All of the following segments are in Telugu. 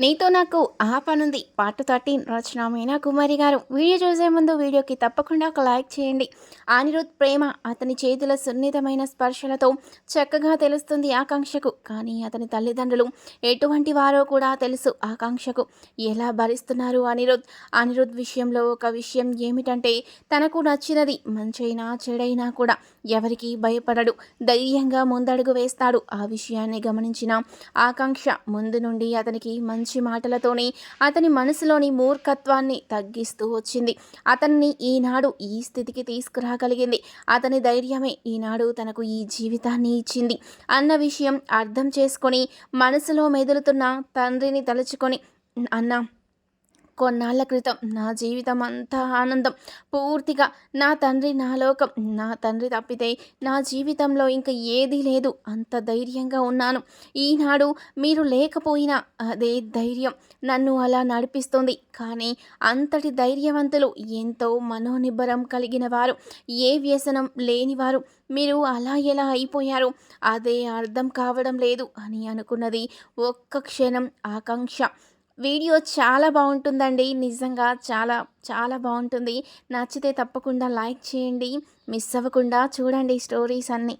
నీతో నాకు ఆ పనుంది. Part thirteen Rachana Meena Kumari garu. Video చూసే ముందు వీడియోకి తప్పకుండా ఒక లైక్ చేయండి. అనిరుద్ ప్రేమ అతని చేతుల సున్నితమైన స్పర్శలతో చక్కగా తెలుస్తుంది ఆకాంక్షకు. కానీ అతని తల్లిదండ్రులు ఎటువంటి వారో కూడా తెలుసు ఆకాంక్షకు. ఎలా భరిస్తున్నారు అనిరుద్? అనిరుద్ విషయంలో ఒక విషయం ఏమిటంటే తనకు నచ్చినది మంచైనా చెడైనా కూడా ఎవరికి భయపడడు. ధైర్యంగా ముందడుగు వేస్తాడు. ఆ విషయాన్ని గమనించిన ఆకాంక్ష ముందు నుండి అతనికి మంచి మంచి మాటలతోనే అతని మనసులోని మూర్ఖత్వాన్ని తగ్గిస్తూ వచ్చింది. అతన్ని ఈనాడు ఈ స్థితికి తీసుకురాగలిగింది. అతని ధైర్యమే ఈనాడు తనకు ఈ జీవితాన్ని ఇచ్చింది. అన్న విషయం అర్థం చేసుకొని మనసులో మెదులుతున్న తండ్రిని తలుచుకొని అన్న కొన్నాళ్ళ క్రితం నా జీవితం అంతా ఆనందం. పూర్తిగా నా తండ్రి నా లోకం. నా తండ్రి తప్పితే నా జీవితంలో ఇంకా ఏదీ లేదు. అంత ధైర్యంగా ఉన్నాను. ఈనాడు మీరు లేకపోయినా అదే ధైర్యం నన్ను అలా నడిపిస్తుంది. కానీ అంతటి ధైర్యవంతులు ఎంతో మనోనిబ్బరం కలిగిన వారు ఏ వ్యసనం లేనివారు. మీరు అలా ఎలా అయిపోయారు? అదే అర్థం కావడం లేదు అని అనుకున్నది ఒక్క క్షణం ఆకాంక్ష. వీడియో చాలా బాగుంటుందండి. నిజంగా చాలా చాలా బాగుంటుంది. నచ్చితే తప్పకుండా లైక్ చేయండి. మిస్ అవ్వకుండా చూడండి స్టోరీస్ అన్నీ.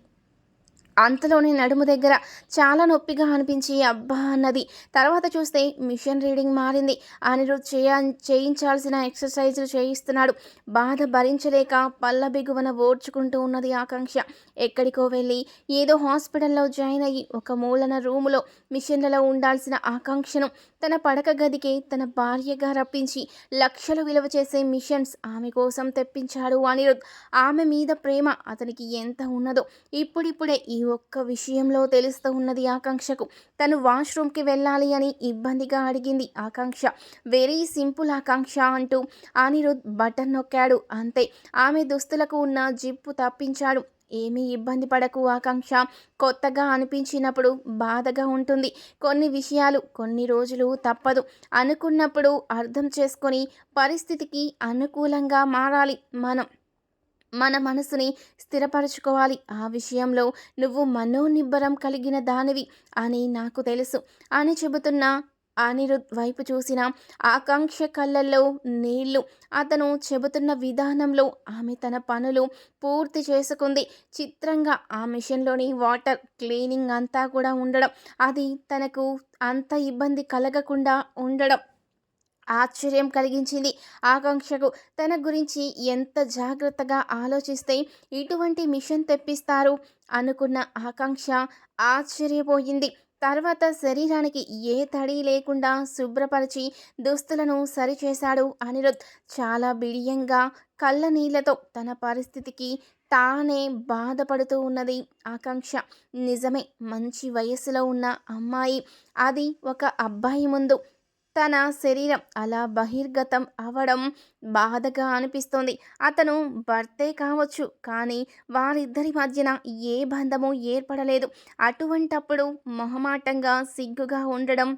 అంతలోనే నడుము దగ్గర చాలా నొప్పిగా అనిపించి అబ్బా అన్నది. తర్వాత చూస్తే మిషన్ రీడింగ్ మారింది. అనిరుద్ చేయ చేయించాల్సిన ఎక్సర్సైజులు చేయిస్తున్నాడు. బాధ భరించలేక పళ్ళ బిగువన ఓడ్చుకుంటూ ఉన్నది ఆకాంక్ష. ఎక్కడికో వెళ్ళి ఏదో హాస్పిటల్లో జాయిన్ అయ్యి ఒక మూలన రూములో మిషన్లలో ఉండాల్సిన ఆకాంక్షను తన పడక గదికి తన భార్యగా రప్పించి లక్షలు విలువ చేసే మిషన్స్ ఆమె కోసం తెప్పించాడు అనిరుద్. ఆమె మీద ప్రేమ అతనికి ఎంత ఉన్నదో ఇప్పుడిప్పుడే ఈ ఒక్క విషయంలో తెలుస్తూ ఉన్నది ఆకాంక్షకు. తను వాష్రూమ్కి వెళ్ళాలి అని ఇబ్బందిగా అడిగింది ఆకాంక్ష. వెరీ సింపుల్ ఆకాంక్ష అంటూ అనిరుద్ బటన్ నొక్కాడు. అంతే ఆమె దుస్తులకు ఉన్న జిప్పు తప్పించాడు. ఏమీ ఇబ్బంది పడకు ఆకాంక్ష. కొత్తగా అనిపించినప్పుడు బాధగా ఉంటుంది. కొన్ని విషయాలు కొన్ని రోజులు తప్పదు. అనుకున్నప్పుడు అర్థం చేసుకొని పరిస్థితికి అనుకూలంగా మారాలి మనం. మన మనసుని స్థిరపరచుకోవాలి. ఆ విషయంలో నువ్వు మనోనిబ్బరం కలిగిన దానివి అని నాకు తెలుసు. అని చెబుతున్న అనిరుద్ వైపు చూసిన ఆకాంక్ష కళ్ళల్లో నీళ్ళు. అతను చెబుతున్న విధానంలో ఆమె తన పనులు పూర్తి చేసుకుంది. చిత్రంగా ఆ మిషన్లోని వాటర్ క్లీనింగ్ అంతా కూడా ఉండడం. అది తనకు అంత ఇబ్బంది కలగకుండా ఉండడం. ఆశ్చర్యం కలిగించింది. ఆకాంక్షకు తన గురించి ఎంత జాగ్రత్తగా ఆలోచిస్తే ఇటువంటి మిషన్ తెప్పిస్తారు అనుకున్న ఆకాంక్ష ఆశ్చర్యపోయింది. తర్వాత శరీరానికి ఏ తడి లేకుండా శుభ్రపరిచి దుస్తులను సరిచేశాడు అనిరుద్. చాలా బిడియంగా కళ్ళ నీళ్ళతో తన పరిస్థితికి తానే బాధపడుతూ ఉన్నది ఆకాంక్ష. నిజమే మంచి వయసులో ఉన్న అమ్మాయి అది ఒక అబ్బాయి ముందు తన శరీరం అలా బహిర్గతం అవడం బాధగా అనిపిస్తోంది. అతను భర్తే కావచ్చు కానీ వారిద్దరి మధ్యన ఏ బంధము ఏర్పడలేదు. అటువంటప్పుడు మొహమాటంగా సిగ్గుగా ఉండడం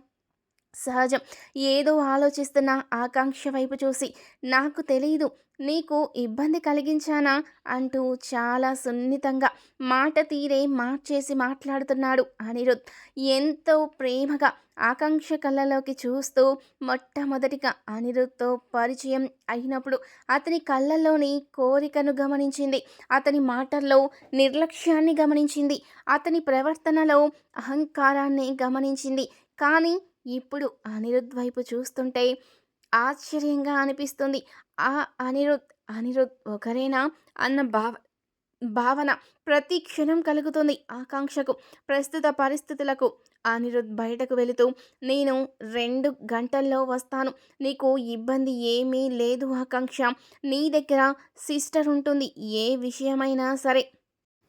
సహజం. ఏదో ఆలోచిస్తున్న ఆకాంక్ష వైపు చూసి నాకు తెలియదు నీకు ఇబ్బంది కలిగించానా? అంటూ చాలా సున్నితంగా మాట తీరే మార్చేసి మాట్లాడుతున్నాడు అనిరుద్. ఎంతో ప్రేమగా ఆకాంక్ష కళ్ళలోకి చూస్తూ మొట్టమొదటిగా అనిరుద్తో పరిచయం అయినప్పుడు అతని కళ్ళలోని కోరికను గమనించింది. అతని మాటల్లో నిర్లక్ష్యాన్ని గమనించింది. అతని ప్రవర్తనలో అహంకారాన్ని గమనించింది. కానీ ఇప్పుడు అనిరుద్ వైపు చూస్తుంటే ఆశ్చర్యంగా అనిపిస్తుంది. ఆ అనిరుద్ అనిరుద్ ఒకరేనా అన్న భావ భావన ప్రతి క్షణం కలుగుతుంది ఆకాంక్షకు ప్రస్తుత పరిస్థితులకు. అనిరుద్ బయటకు వెళుతూ నేను రెండు గంటల్లో వస్తాను. నీకు ఇబ్బంది ఏమీ లేదు ఆకాంక్ష. నీ దగ్గర సిస్టర్ ఉంటుంది. ఏ విషయమైనా సరే.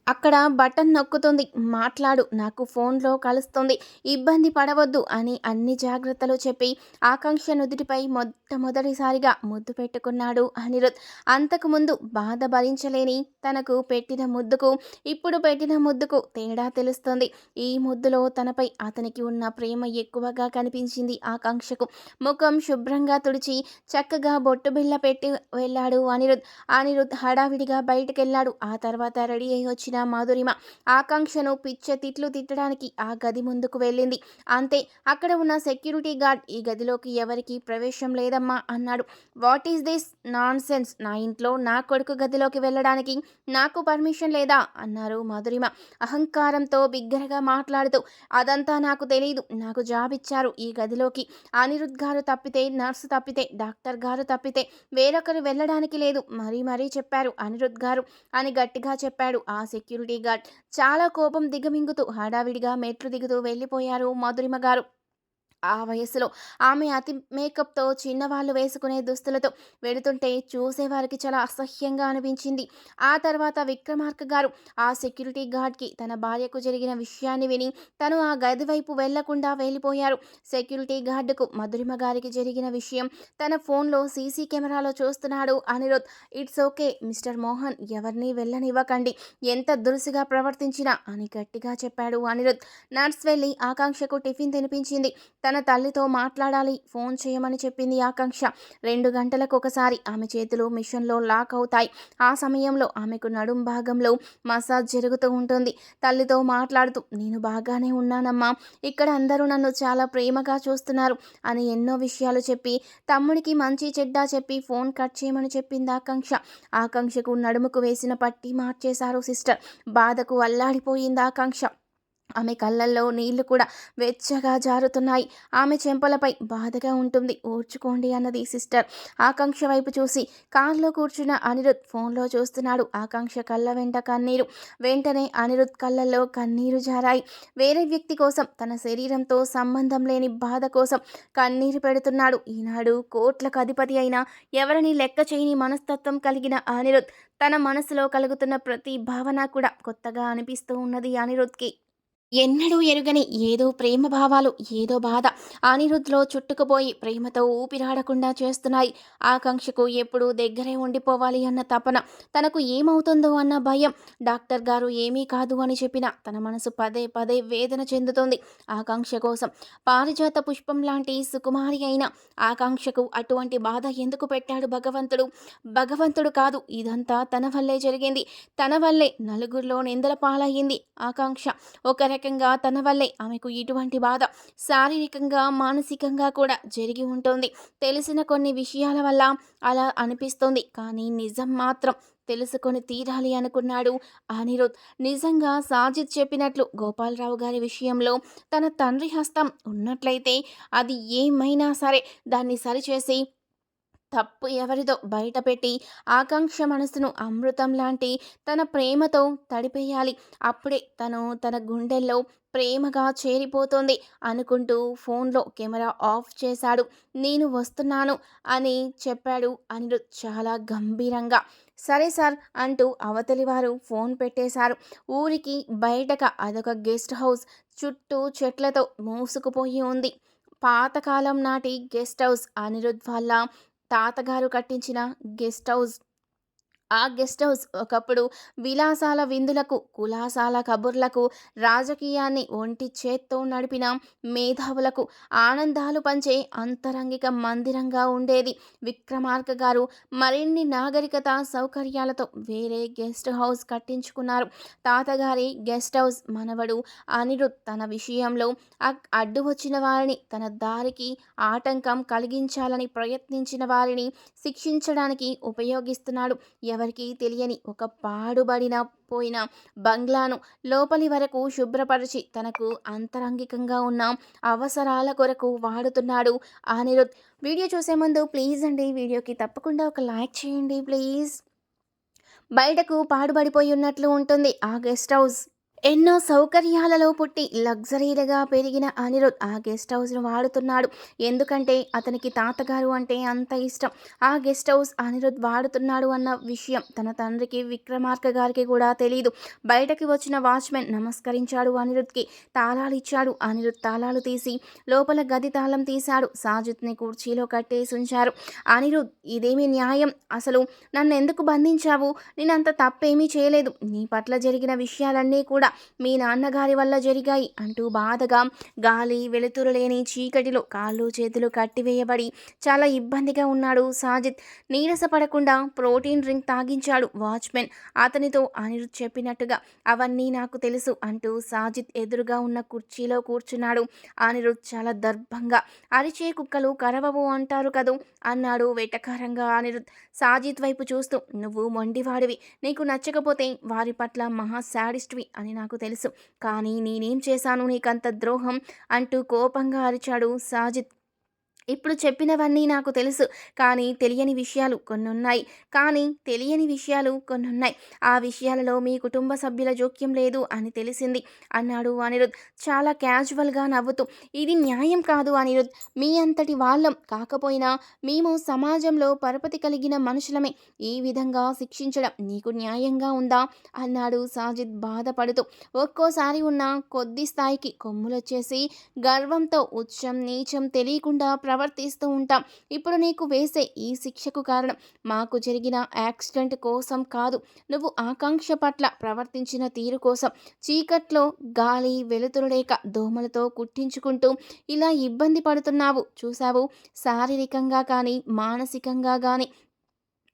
అక్కడ బటన్ నొక్కుతుంది. మాట్లాడు నాకు ఫోన్లో కలుస్తుంది. ఇబ్బంది పడవద్దు అని అన్ని జాగ్రత్తలు చెప్పి ఆకాంక్ష నుదుటిపై మొట్టమొదటిసారిగా ముద్దు పెట్టుకున్నాడు అనిరుద్. అంతకుముందు బాధ భరించలేని తనకు పెట్టిన ముద్దుకు ఇప్పుడు పెట్టిన ముద్దుకు తేడా తెలుస్తుంది. ఈ ముద్దులో తనపై అతనికి ఉన్న ప్రేమ ఎక్కువగా కనిపించింది ఆకాంక్షకు. ముఖం శుభ్రంగా తుడిచి చక్కగా బొట్టు బిళ్ళ పెట్టి వెళ్ళాడు అనిరుద్. అనిరుద్ హడావిడిగా బయటకెళ్ళాడు. ఆ తర్వాత రెడీ అయి వచ్చిన చెప్పిన మాధురిమ. ఆకాంక్షను పిచ్చ తిట్లు తిట్టడానికి ఆ గది ముందుకు వెళ్ళింది. అంతే అక్కడ ఉన్న సెక్యూరిటీ గార్డ్ ఈ గదిలోకి ఎవరికి ప్రవేశం లేదమ్మా అన్నాడు. What is this nonsense నా ఇంట్లో నా కొడుకు గదిలోకి వెళ్ళడానికి నాకు పర్మిషన్ లేదా? అన్నారు మాధురిమ. అహంకారంతో బిగ్గరగా మాట్లాడుతూ అదంతా నాకు తెలియదు నాకు జాబ్ ఇచ్చారు ఈ గదిలోకి. అనిరుద్ గారు తప్పితే నర్సు తప్పితే డాక్టర్ గారు తప్పితే వేరొకరు వెళ్ళడానికి లేదు. మరీ మరీ చెప్పారు అనిరుద్ గారు అని గట్టిగా చెప్పాడు ఆ సెక్యూరిటీ గార్డ్ చాలా కోపం దిగమింగుతూ హడావిడిగా మెట్లు దిగుతూ వెళ్ళిపోయారు మధురిమ గారు. ఆ వయసులో ఆమె అతి మేకప్తో చిన్నవాళ్ళు వేసుకునే దుస్తులతో వెళుతుంటే చూసేవారికి చాలా అసహ్యంగా అనిపించింది. ఆ తర్వాత విక్రమార్క గారు ఆ సెక్యూరిటీ గార్డ్కి తన భార్యకు జరిగిన విషయాన్ని విని తను ఆ గది వైపు వెళ్ళకుండా వెళ్ళిపోయారు. సెక్యూరిటీ గార్డుకు మధురిమ గారికి జరిగిన విషయం తన ఫోన్లో సీసీ కెమెరాలో చూస్తున్నాడు Anirudh. It's okay mister Mohan ఎవరిని వెళ్ళనివ్వకండి. ఎంత దురుసుగా ప్రవర్తించినా అని గట్టిగా చెప్పాడు అనిరుద్. నర్స్ వెళ్ళి ఆకాంక్షకు టిఫిన్ తినిపించింది. తన తల్లితో మాట్లాడాలి ఫోన్ చేయమని చెప్పింది ఆకాంక్ష. రెండు గంటలకు ఒకసారి ఆమె చేతులు మిషన్లో లాక్ అవుతాయి. ఆ సమయంలో ఆమెకు నడుం భాగంలో మసాజ్ జరుగుతూ ఉంటుంది. తల్లితో మాట్లాడుతూ నేను బాగానే ఉన్నానమ్మా. ఇక్కడ అందరూ నన్ను చాలా ప్రేమగా చూస్తున్నారు అని ఎన్నో విషయాలు చెప్పి తమ్ముడికి మంచి చెడ్డా చెప్పి ఫోన్ కట్ చేయమని చెప్పింది ఆకాంక్ష. ఆకాంక్షకు నడుముకు వేసిన పట్టి మార్చేశారు సిస్టర్. బాధకు అల్లాడిపోయింది ఆకాంక్ష. ఆమె కళ్ళల్లో నీళ్ళు కూడా వెచ్చగా జారుతున్నాయి. ఆమె చెంపలపై బాధగా ఉంటుంది. ఓర్చుకోండి అన్నది సిస్టర్. ఆకాంక్ష వైపు చూసి కార్లో కూర్చున్న అనిరుద్ ఫోన్లో చూస్తున్నాడు. ఆకాంక్ష కళ్ళ వెంట కన్నీరు. వెంటనే అనిరుద్ కళ్ళల్లో కన్నీరు జారాయి. వేరే వ్యక్తి కోసం తన శరీరంతో సంబంధం లేని బాధ కోసం కన్నీరు పెడుతున్నాడు. ఈనాడు కోట్లకు అధిపతి అయిన ఎవరిని లెక్క చేయని మనస్తత్వం కలిగిన అనిరుద్ తన మనసులో కలుగుతున్న ప్రతి భావన కూడా కొత్తగా అనిపిస్తూ ఉన్నది అనిరుద్కి. ఎన్నడూ ఎరుగని ఏదో ప్రేమ భావాలు ఏదో బాధ అనిరుద్ధ్లో చుట్టుకుపోయి ప్రేమతో ఊపిరాడకుండా చేస్తున్నాయి. ఆకాంక్షకు ఎప్పుడూ దగ్గరే ఉండిపోవాలి అన్న తపన తనకు ఏమవుతుందో అన్న భయం. డాక్టర్ గారు ఏమీ కాదు అని చెప్పిన తన మనసు పదే పదే వేదన చెందుతోంది. ఆకాంక్ష కోసం పారిజాత పుష్పం లాంటి సుకుమారి అయిన ఆకాంక్షకు అటువంటి బాధ ఎందుకు పెట్టాడు భగవంతుడు? భగవంతుడు కాదు ఇదంతా తన వల్లే జరిగింది. తన వల్లే నలుగురిలో నిందల పాలయ్యింది ఆకాంక్ష. ఒక రకంగా తన వల్లే ఆమెకు ఇటువంటి బాధ శారీరకంగా మానసికంగా కూడా జరిగి ఉంటుంది. తెలిసిన కొన్ని విషయాల వల్ల అలా అనిపిస్తుంది. కానీ నిజం మాత్రం తెలుసుకొని తీరాలి అనుకున్నాడు అనిరుద్. నిజంగా సాజిద్ చెప్పినట్లు గోపాలరావు గారి విషయంలో తన తండ్రి హస్తం ఉన్నట్లయితే అది ఏమైనా సరే దాన్ని సరిచేసి తప్పు ఎవరిదో బయటపెట్టి ఆకాంక్ష మనసును అమృతం లాంటి తన ప్రేమతో తడిపేయాలి. అప్పుడే తను తన గుండెల్లో ప్రేమగా చేరిపోతుంది అనుకుంటూ ఫోన్లో కెమెరా ఆఫ్ చేశాడు. నేను వస్తున్నాను అని చెప్పాడు అనిరుద్ చాలా గంభీరంగా. సరే సార్ అంటూ అవతలి వారు ఫోన్ పెట్టేశారు. ఊరికి బయటక అదొక గెస్ట్ హౌస్ చుట్టూ చెట్లతో మూసుకుపోయి ఉంది. పాతకాలం నాటి గెస్ట్ హౌస్ అనిరుద్ వల్ల తాతగారు కట్టించిన గెస్ట్ హౌస్ ఆ గెస్ట్ హౌస్ ఒకప్పుడు విలాసాల విందులకు కులాసాల కబుర్లకు రాజకీయాన్ని ఒంటి చేత్తో నడిపిన మేధావులకు ఆనందాలు పంచే అంతరంగిక మందిరంగా ఉండేది విక్రమార్క గారు. మరిన్ని నాగరికత సౌకర్యాలతో వేరే గెస్ట్ హౌస్ కట్టించుకున్నారు. తాతగారి గెస్ట్ హౌస్ మనవడు అనిరుద్ తన విషయంలో అడ్డు వచ్చిన వారిని తన దారికి ఆటంకం కలిగించాలని ప్రయత్నించిన వారిని శిక్షించడానికి ఉపయోగిస్తున్నాడు. ఎవరికీ తెలియని ఒక పాడుబడిన పోయిన బంగ్లాను లోపలి వరకు శుభ్రపరిచి తనకు అంతరంగికంగా ఉన్న అవసరాల కొరకు వాడుతున్నాడు అనిరుద్. వీడియో చూసే ముందు ప్లీజ్ అండి వీడియోకి తప్పకుండా ఒక లైక్ చేయండి ప్లీజ్. బయటకు పాడుబడిపోయి ఉన్నట్లు ఉంటుంది ఆ గెస్ట్ హౌస్. ఎన్నో సౌకర్యాలలో పుట్టి లగ్జరీలుగా పెరిగిన అనిరుద్ ఆ గెస్ట్ హౌస్ను వాడుతున్నాడు. ఎందుకంటే అతనికి తాతగారు అంటే అంత ఇష్టం. ఆ గెస్ట్ హౌస్ అనిరుద్ వాడుతున్నాడు అన్న విషయం తన తండ్రికి విక్రమార్క గారికి కూడా తెలియదు బయటకి వచ్చిన వాచ్మెన్ నమస్కరించాడు అనిరుద్కి. తాళాలు ఇచ్చాడు. అనిరుద్ తాళాలు తీసి లోపల గది తాళం తీశాడు. సాజిత్ని కుర్చీలో కట్టేసి ఉంచారు. అనిరుద్ ఇదేమి న్యాయం? అసలు నన్ను ఎందుకు బంధించావు? నేనంత తప్పేమీ చేయలేదు. నీ పట్ల జరిగిన విషయాలన్నీ కూడా మీ నాన్నగారి వల్ల జరిగాయి అంటూ బాధగా గాలి వెలుతురు లేని చీకటిలో కాళ్ళు చేతులు కట్టివేయబడి చాలా ఇబ్బందిగా ఉన్నాడు సాజిద్ నీరసపడకుండా ప్రోటీన్ డ్రింక్ తాగించాడు వాచ్మెన్. అతనితో అనిరుద్ చెప్పినట్టుగా అవన్నీ నాకు తెలుసు అంటూ సాజిద్ ఎదురుగా ఉన్న కుర్చీలో కూర్చున్నాడు. అనిరుద్ చాలా దర్భంగా అరిచే కుక్కలు కరవవు అంటారు కదూ? అన్నాడు వెటకారంగా అనిరుద్. సాజిద్ వైపు చూస్తూ నువ్వు మొండివాడివి నీకు నచ్చకపోతే వారి పట్ల మహా శాడిస్ట్వి అని నాకు తెలుసు. కానీ నేనేం చేశాను? నీకంత ద్రోహం అంటూ కోపంగా అరిచాడు సాజిద్ ఇప్పుడు చెప్పినవన్నీ నాకు తెలుసు. కానీ తెలియని విషయాలు కొన్ని ఉన్నాయి కానీ తెలియని విషయాలు కొన్ని ఉన్నాయి ఆ విషయాలలో మీ కుటుంబ సభ్యుల జోక్యం లేదు అని తెలిసింది అన్నాడు అనిరుద్. చాలా క్యాజువల్గా నవ్వుతూ ఇది న్యాయం కాదు అనిరుద్. మీ అంతటి వాళ్ళం కాకపోయినా మేము సమాజంలో పరపతి కలిగిన మనుషులమే. ఈ విధంగా శిక్షించడం నీకు న్యాయంగా ఉందా? అన్నాడు సాజిద్ బాధపడుతూ. ఒక్కోసారి ఉన్న కొద్ది స్థాయికి కొమ్ములొచ్చేసి గర్వంతో ఉచ్చం నీచం తెలియకుండా ప్రవర్తిస్తూ ఉంటాం. ఇప్పుడు నీకు వేసే ఈ శిక్షకు కారణం మాకు జరిగిన యాక్సిడెంట్ కోసం కాదు. నువ్వు ఆకాంక్ష పట్ల ప్రవర్తించిన తీరు కోసం చీకట్లో గాలి వెలుతురు లేక దోమలతో కుట్టించుకుంటూ ఇలా ఇబ్బంది పడుతున్నావు. చూసావు శారీరకంగా కానీ మానసికంగా కానీ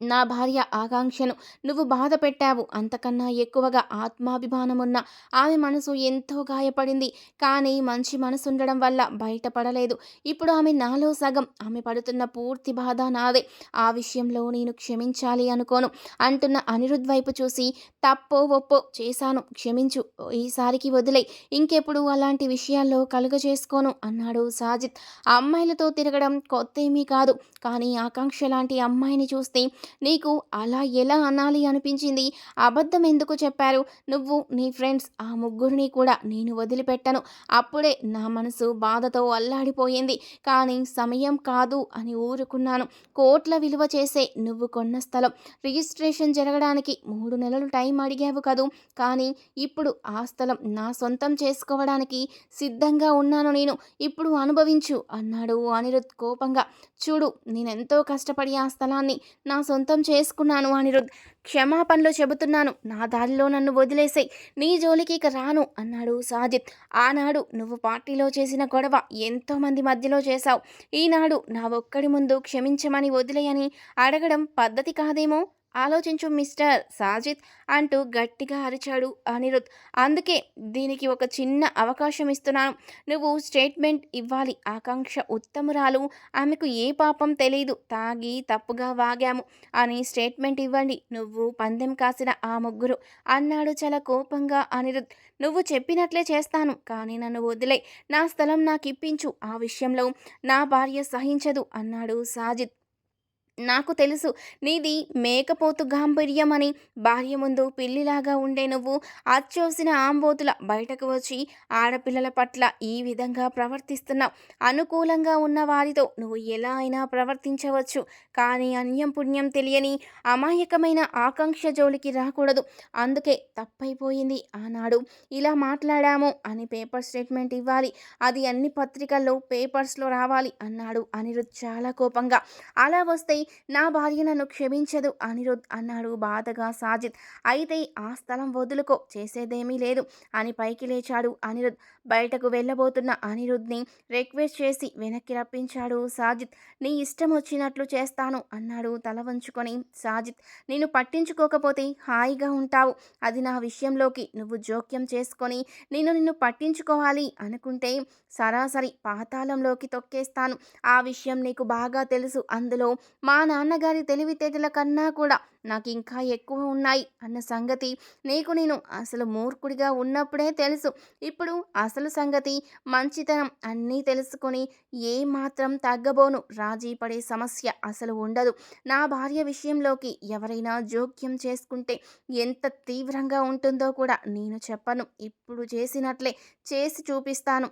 నా భార్య ఆకాంక్షను నువ్వు బాధ పెట్టావు అంతకన్నా ఎక్కువగా ఆత్మాభిమానమున్న ఆమె మనసు ఎంతో గాయపడింది. కానీ మంచి మనసు ఉండడం వల్ల బయటపడలేదు. ఇప్పుడు ఆమె నాలో సగం. ఆమె పడుతున్న పూర్తి బాధ నాదే. ఆ విషయంలో నేను క్షమించాలి అనుకోను. అంటున్న అనిరుద్ వైపు చూసి తప్పో ఒప్పో చేశాను. క్షమించు. ఈసారికి వదిలే ఇంకెప్పుడు అలాంటి విషయాల్లో కలుగజేసుకోను అన్నాడు సాజిద్ అమ్మాయిలతో తిరగడం కొత్త ఏమీ కాదు. కానీ ఆకాంక్ష లాంటి అమ్మాయిని చూస్తే నీకు అలా ఎలా అనాలి అనిపించింది? అబద్ధం ఎందుకు చెప్పారు? నువ్వు నీ ఫ్రెండ్స్ ఆ ముగ్గురిని కూడా నేను వదిలిపెట్టను. అప్పుడే నా మనసు బాధతో అల్లాడిపోయింది. కానీ సమయం కాదు అని ఊరుకున్నాను. కోట్ల విలువ చేసే నువ్వు కొన్న స్థలం. రిజిస్ట్రేషన్ జరగడానికి మూడు నెలలు టైం అడిగావు కదూ? కానీ ఇప్పుడు ఆ స్థలం నా సొంతం చేసుకోవడానికి సిద్ధంగా ఉన్నాను నేను. ఇప్పుడు అనుభవించు అన్నాడు అనిరుద్ కోపంగా. చూడు నేనెంతో కష్టపడి ఆ స్థలాన్ని నా సొంతం చేసుకున్నాను. అనిరుద్ క్షమాపణలు చెబుతున్నాను. నా దారిలో నన్ను వదిలేసాయి. నీ జోలికి ఇక రాను అన్నాడు సాజిద్. ఆనాడు నువ్వు పార్టీలో చేసిన గొడవ ఎంతోమంది మధ్యలో చేశావు. ఈనాడు నా ఒక్కడి ముందు క్షమించమని వదిలేయని అడగడం పద్ధతి కాదేమో? ఆలోచించు మిస్టర్ సాజిద్ అంటూ గట్టిగా అరిచాడు అనిరుద్. అందుకే దీనికి ఒక చిన్న అవకాశం ఇస్తున్నాను. నువ్వు స్టేట్మెంట్ ఇవ్వాలి. ఆకాంక్ష ఉత్తమురాలు. ఆమెకు ఏ పాపం తెలియదు తాగి తప్పుగా వాగాము అని స్టేట్మెంట్ ఇవ్వండి. నువ్వు పందెం కాసిన ఆ ముగ్గురు. అన్నాడు చాలా కోపంగా అనిరుద్. నువ్వు చెప్పినట్లే చేస్తాను కానీ నన్ను వదిలే. నా స్థలం నాకు ఇప్పించు ఆ విషయంలో నా భార్య సహించదు అన్నాడు సాజిద్ నాకు తెలుసు. నీది మేకపోతు గాంభీర్యం అని భార్య ముందు పిల్లిలాగా ఉండే నువ్వు అచ్చోసిన ఆంబోతుల బయటకు వచ్చి ఆడపిల్లల పట్ల ఈ విధంగా ప్రవర్తిస్తున్నావు. అనుకూలంగా ఉన్న వారితో నువ్వు ఎలా అయినా ప్రవర్తించవచ్చు. కానీ అన్యం పుణ్యం తెలియని అమాయకమైన ఆకాంక్ష జోలికి రాకూడదు. అందుకే తప్పైపోయింది ఆనాడు. ఇలా మాట్లాడాము అని పేపర్ స్టేట్మెంట్ ఇవ్వాలి. అది అన్ని పత్రికల్లో పేపర్స్లో రావాలి అన్నాడు అనిరుద్ చాలా కోపంగా. అలా వస్తే నా భార్య నన్ను క్షమించదు అనిరుద్ అన్నాడు బాధగా సాజిద్. అయితే ఆ స్థలం వదులుకో చేసేదేమీ లేదు అని పైకి లేచాడు అనిరుద్. బయటకు వెళ్ళబోతున్న అనిరుద్ని రిక్వెస్ట్ చేసి వెనక్కి రప్పించాడు సాజిద్. నీ ఇష్టం వచ్చినట్లు చేస్తాను అన్నాడు తల వంచుకొని సాజిద్. నేను పట్టించుకోకపోతే హాయిగా ఉంటావు. అది నా విషయంలోకి నువ్వు జోక్యం చేసుకొని నేను నిన్ను పట్టించుకోవాలి అనుకుంటే సరాసరి పాతాళంలోకి తొక్కేస్తాను. ఆ విషయం నీకు బాగా తెలుసు. అందులో మా మా నాన్నగారి తెలివితేటల కన్నా కూడా నాకు ఇంకా ఎక్కువ ఉన్నాయి అన్న సంగతి నీకు నేను అసలు మూర్ఖుడిగా ఉన్నప్పుడే తెలుసు. ఇప్పుడు అసలు సంగతి మంచితనం అన్నీ తెలుసుకొని ఏ మాత్రం తగ్గబోను. రాజీ పడే సమస్య అసలు ఉండదు. నా భార్య విషయంలోకి ఎవరైనా జోక్యం చేసుకుంటే ఎంత తీవ్రంగా ఉంటుందో కూడా నేను చెప్పను. ఇప్పుడు చేసినట్లే చేసి చూపిస్తాను.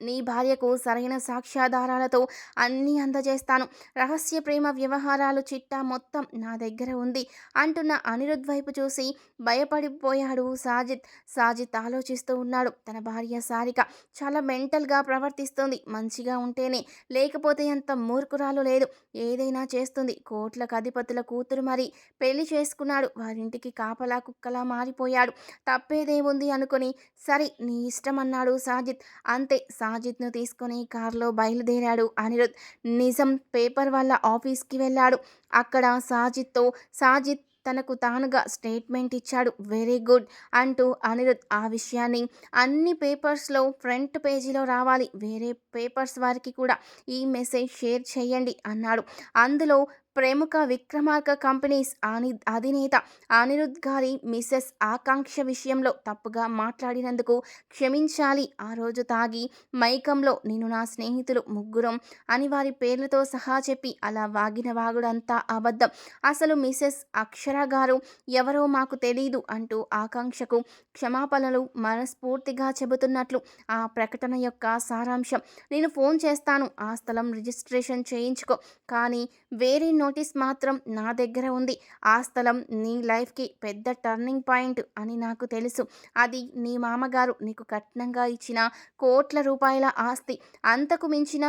నీ భార్యకు సరైన సాక్ష్యాధారాలతో అన్నీ అందజేస్తాను. రహస్య ప్రేమ వ్యవహారాలు చిట్టా మొత్తం నా దగ్గర ఉంది అంటున్న అనిరుద్ వైపు చూసి భయపడిపోయాడు సాజిద్ సాజిద్ ఆలోచిస్తూ ఉన్నాడు. తన భార్య సారిక చాలా మెంటల్గా ప్రవర్తిస్తుంది. మంచిగా ఉంటేనే లేకపోతే అంత మూర్ఖురాలు లేదు. ఏదైనా చేస్తుంది. కోట్లకు అధిపతుల కూతురు మరి పెళ్ళి చేసుకున్నాడు. వారింటికి కాపలా కుక్కలా మారిపోయాడు. తప్పేదేముంది అనుకుని సరే నీ ఇష్టం అన్నాడు సాజిద్ అంతే సాజిద్ను తీసుకొని కారులో బయలుదేరాడు అనిరుద్. నిజం పేపర్ వాళ్ళ ఆఫీస్కి వెళ్ళాడు. అక్కడ సాజిద్తో సాజిద్ తనకు తానుగా స్టేట్మెంట్ ఇచ్చాడు. వెరీ గుడ్ అంటూ అనిరుద్ ఆ విషయాన్ని. అన్ని పేపర్స్లో ఫ్రంట్ పేజీలో రావాలి. వేరే పేపర్స్ వారికి కూడా ఈ మెసేజ్ షేర్ చేయండి అన్నాడు. అందులో ప్రముఖ విక్రమార్క కంపెనీస్ అని అధినేత అనిరుద్ గారి మిస్సెస్ ఆకాంక్ష విషయంలో తప్పుగా మాట్లాడినందుకు క్షమించాలి. ఆ రోజు తాగి మైకంలో నేను నా స్నేహితులు ముగ్గురం అని వారి పేర్లతో సహా చెప్పి అలా వాగిన వాగుడంతా అబద్ధం. అసలు మిసెస్ అక్షర గారు ఎవరో మాకు తెలీదు అంటూ ఆకాంక్షకు క్షమాపణలు మనస్ఫూర్తిగా చెబుతున్నట్లు ఆ ప్రకటన యొక్క సారాంశం. నేను ఫోన్ చేస్తాను. ఆ స్థలం రిజిస్ట్రేషన్ చేయించుకో. కానీ వేరే నో నోటీస్ మాత్రం నా దగ్గర ఉంది. ఆ స్థలం నీ లైఫ్కి పెద్ద టర్నింగ్ పాయింట్ అని నాకు తెలుసు. అది నీ మామగారు నీకు కట్నంగా ఇచ్చిన కోట్ల రూపాయల ఆస్తి. అంతకు మించిన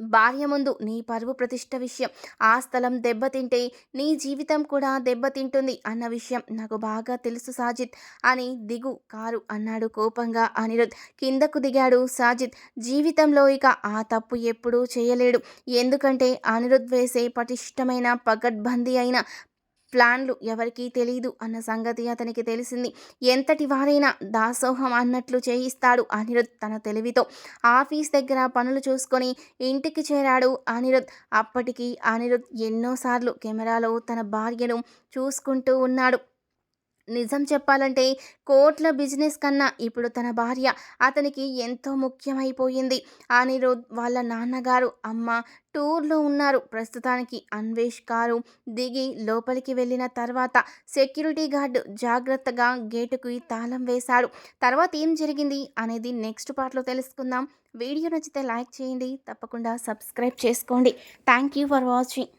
భార్య ముందు నీ పరువు ప్రతిష్ట విషయం. ఆ స్థలం దెబ్బతింటే నీ జీవితం కూడా దెబ్బతింటుంది అన్న విషయం నాకు బాగా తెలుసు సాజిద్ అని దిగు కారు అన్నాడు కోపంగా అనిరుద్. కిందకు దిగాడు సాజిద్ జీవితంలో ఇక ఆ తప్పు ఎప్పుడూ చేయలేడు. ఎందుకంటే అనిరుద్ వేసే పటిష్టమైన పగడ్బందీ అయిన ప్లాన్లు ఎవరికీ తెలియదు అన్న సంగతి అతనికి తెలిసింది. ఎంతటి వారైనా దాసోహం అన్నట్లు చేయిస్తాడు అనిరుద్ తన తెలివితో. ఆఫీస్ దగ్గర పనులు చూసుకొని ఇంటికి చేరాడు అనిరుద్. అప్పటికి అనిరుద్ ఎన్నోసార్లు కెమెరాలో తన భార్యను చూసుకుంటూ ఉన్నాడు. నిజం చెప్పాలంటే కోట్ల బిజినెస్ కన్నా ఇప్పుడు తన భార్య అతనికి ఎంతో ముఖ్యమైపోయింది. అనిరుద్ వాళ్ళ నాన్నగారు అమ్మ టూర్లో ఉన్నారు. ప్రస్తుతానికి అన్వేష్ కారు దిగి లోపలికి వెళ్ళిన తర్వాత సెక్యూరిటీ గార్డు జాగ్రత్తగా గేటుకి తాళం వేశాడు తర్వాత ఏం జరిగింది అనేది నెక్స్ట్ పార్ట్లో తెలుసుకుందాం. వీడియో నచ్చితే లైక్ చేయండి తప్పకుండా సబ్స్క్రైబ్ చేసుకోండి. Thank you for watching.